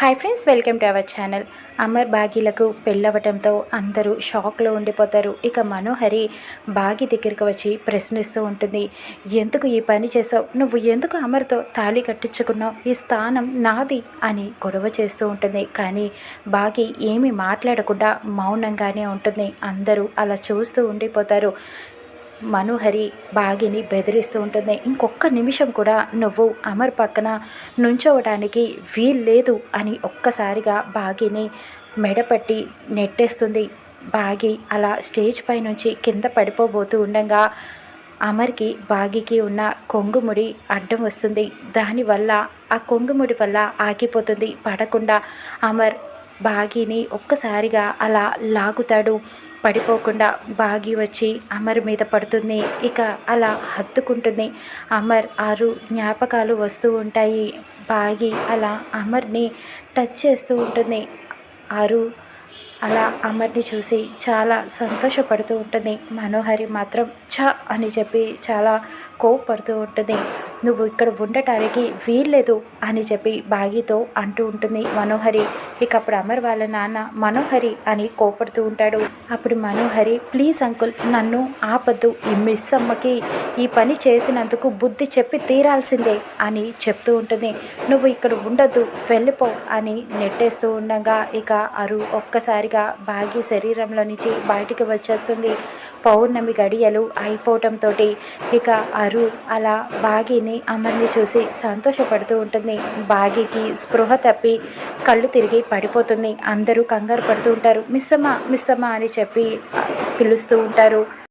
Hi friends welcome to our channel Amar బాగీలకు పెళ్ళవటంతో అందరూ షాక్లో ఉండిపోతారు. ఇక మనోహరి బాగి దగ్గరికి వచ్చి ప్రశ్నిస్తూ ఉంటుంది. ఎందుకు ఈ పని చేసావు నువ్వు ఎందుకు అమర్తో తాళి కట్టించుకున్నావు? ఈ స్థానం నాది అని గొడవ చేస్తూ ఉంటుంది. కానీ బాగి ఏమీ మాట్లాడకుండా మౌనంగానే ఉంటుంది. అందరూ అలా చూస్తూ ఉండిపోతారు. మనోహరి బాగిని బెదిరిస్తూ ఉంటుంది. ఇంకొక నిమిషం కూడా నువ్వు అమర్ పక్కన నుంచోవడానికి వీల్లేదు అని ఒక్కసారిగా బాగిని మెడపట్టి నెట్టేస్తుంది. బాగి అలా స్టేజ్ పై నుంచి కింద పడిపోబోతూ ఉండగా అమర్కి బాగికి ఉన్న కొంగుముడి అడ్డం వస్తుంది. దానివల్ల ఆ కొంగుముడి వల్ల ఆగిపోతుంది. పడకుండా అమర్ బాగిని ఒక్కసారిగా అలా లాగుతాడు. పడిపోకుండా బాగి వచ్చి అమర్ మీద పడుతుంది. ఇక అలా హత్తుకుంటుంది. అమర్ ఆరు జ్ఞాపకాలు వస్తూ ఉంటాయి. బాగి అలా అమర్ని టచ్ చేస్తూ ఉంటుంది. ఆరు అలా అమర్ని చూసి చాలా సంతోషపడుతూ ఉంటుంది. మనోహరి మాత్రం ఛ అని చెప్పి చాలా కోపడుతూ ఉంటుంది. నువ్వు ఇక్కడ ఉండటానికి వీల్లేదు అని చెప్పి బాగితో అంటూ ఉంటుంది మనోహరి. ఇక అప్పుడు అమర్ వాళ్ళ నాన్న మనోహరి అని కోపడుతూ ఉంటాడు. అప్పుడు మనోహరి ప్లీజ్ అంకుల్ నన్ను ఆపద్దు. ఈ మిస్ అమ్మకి ఈ పని చేసినందుకు బుద్ధి చెప్పి తీరాల్సిందే అని చెప్తూ ఉంటుంది. నువ్వు ఇక్కడ ఉండొద్దు వెళ్ళిపో అని నెట్టేస్తూ ఉండగా ఇక అరు ఒక్కసారి ఒక్కసారిగా బాగి శరీరంలో నుంచి బయటికి వచ్చేస్తుంది. పౌర్ణమి గడియలు అయిపోవటంతో ఇక అరు అలా బాగిని అమర్ని చూసి సంతోషపడుతూ ఉంటుంది. బాగికి స్పృహ తప్పి కళ్ళు తిరిగి పడిపోతుంది. అందరూ కంగారు పడుతూ ఉంటారు. మిస్సమ్మ మిస్సమ్మ అని చెప్పి పిలుస్తూ ఉంటారు.